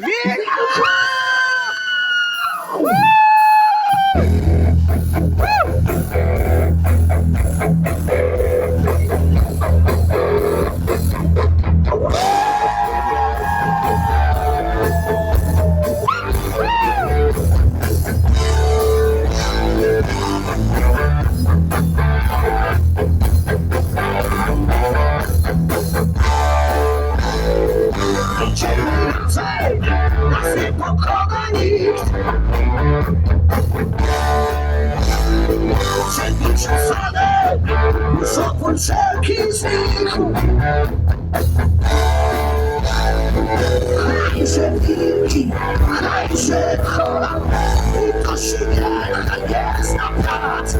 Idziemy razem, nas nie pokona nikt. Przednie przesady, już opór wszelki znikł. Hajże wilki, i to silniejsza jest na prac.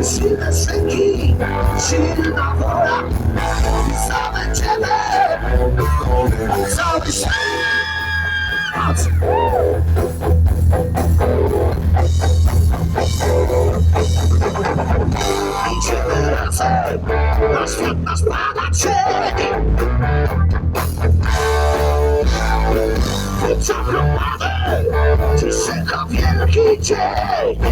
Silne szynki, silna wola, zabędziemy cały świat. Idziemy razem, na świat nasz padaczy. Zagromadny, dziś czeka wielki dzień.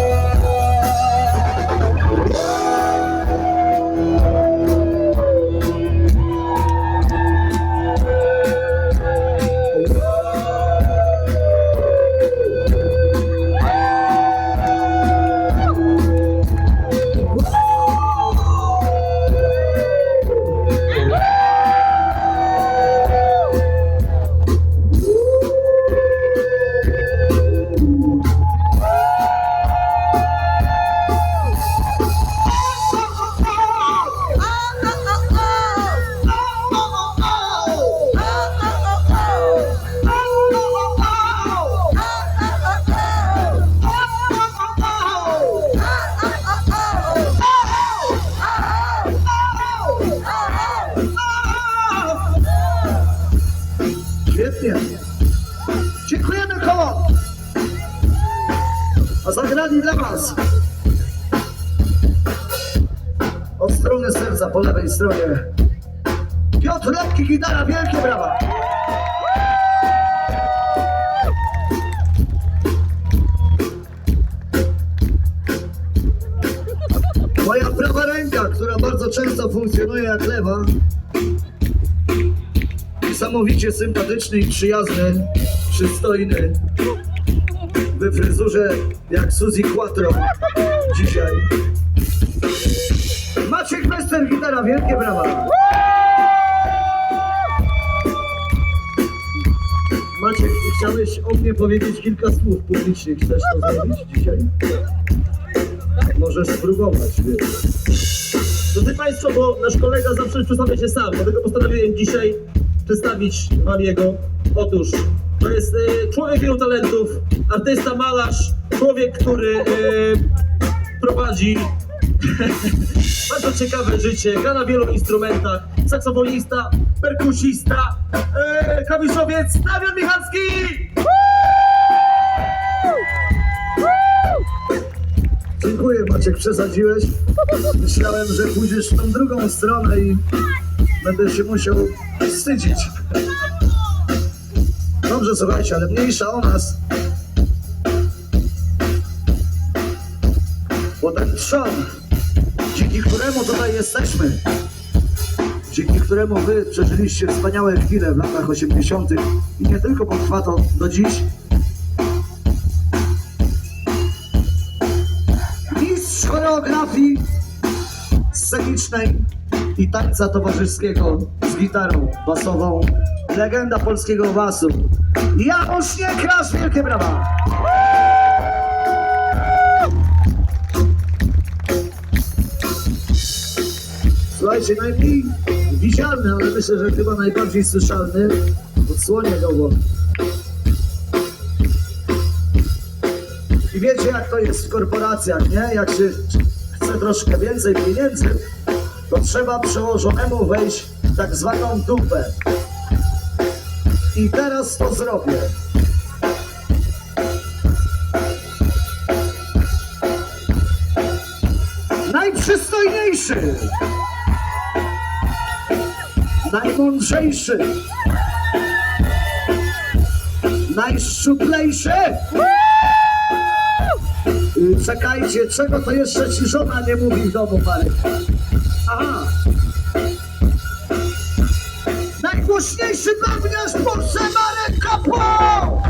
Strony serca po lewej stronie. Piotr Lepki, gitara, wielkie brawa. Moja prawa ręka, która bardzo często funkcjonuje jak lewa, niesamowicie sympatyczny i przyjazny, przystojny, we fryzurze jak Suzy Quattro dzisiaj. Maciek Mester, gitara, wielkie brawa. Maciek, chciałeś o mnie powiedzieć kilka słów publicznie. Chcesz to zrobić dzisiaj? Możesz spróbować, wiesz. Drodzy Państwo, bo nasz kolega zawsze przedstawia się sam, dlatego postanowiłem dzisiaj przedstawić Wam jego. Otóż to jest e, człowiek wielu talentów, artysta, malarz, człowiek, który e, prowadzi bardzo ciekawe życie, gra na wielu instrumentach, saksofonista, perkusista, e, klawiszowiec, Damian Michalski! Dziękuję Maciek, przesadziłeś. Myślałem, że pójdziesz w tą drugą stronę i będę się musiał wstydzić. Dobrze, słuchajcie, ale mniejsza o nas. Bo ten trzon, dzięki któremu tutaj jesteśmy, dzięki któremu wy przeżyliście wspaniałe chwile w latach 80. i nie tylko potrwa to do dziś, mistrz choreografii scenicznej i tańca towarzyskiego z gitarą basową, legenda polskiego basu. Janusz Niekrasz, wielkie brawa! Słuchajcie, najmniej widzialny, ale myślę, że chyba najbardziej słyszalny, odsłonię go, bo i wiecie jak to jest w korporacjach, nie? Jak się chce troszkę więcej pieniędzy, to trzeba przełożonemu wejść w tak zwaną dupę. I teraz to zrobię. Najprzystojniejszy, najmądrzejszy, najszczuplejszy. Czekajcie, czego to jeszcze ci żona nie mówi w domu, Marek? Aha. Najgłośniejszy bębniarz w Polsce, Marek Kapo!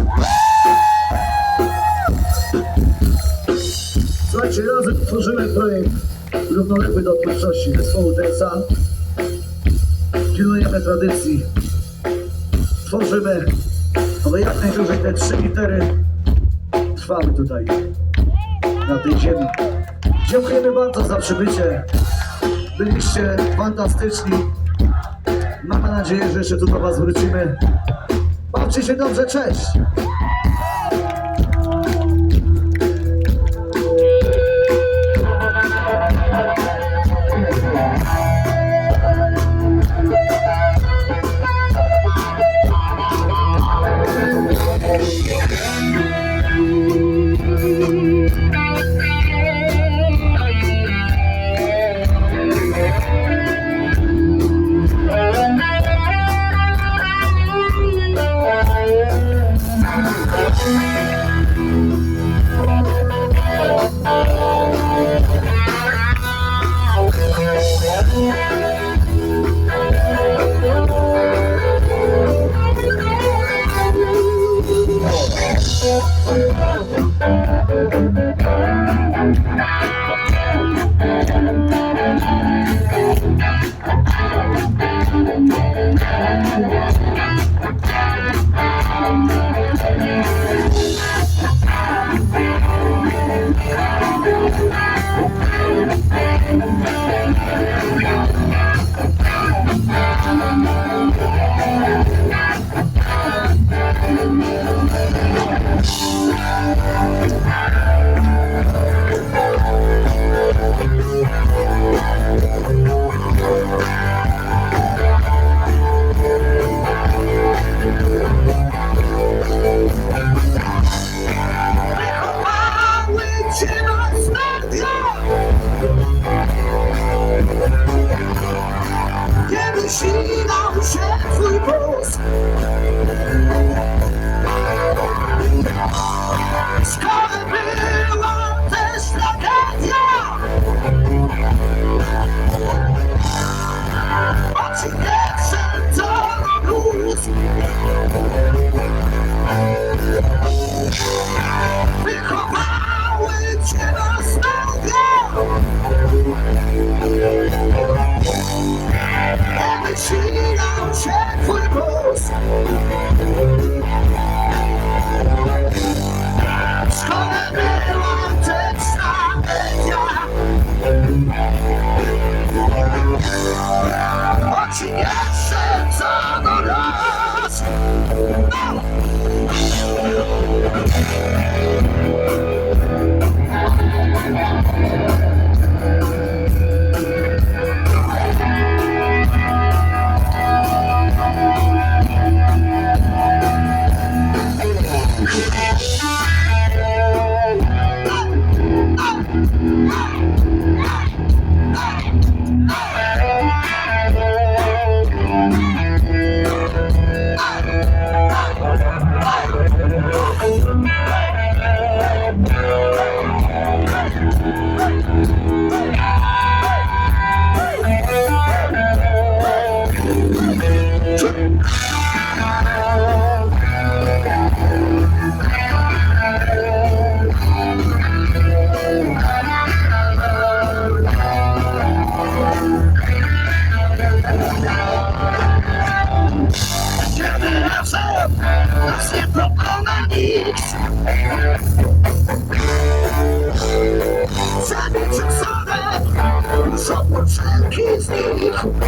Słuchajcie, razem tworzymy projekt równoległy do twórczości zespołu DSA. Pilnujemy tradycji. Tworzymy, aby jak najdłużej te trzy litery trwały tutaj, na tej ziemi. Dziękujemy bardzo za przybycie. Byliście fantastyczni. Mamy nadzieję, że jeszcze tu do Was wrócimy. Bawcie się dobrze, cześć! Bye. Się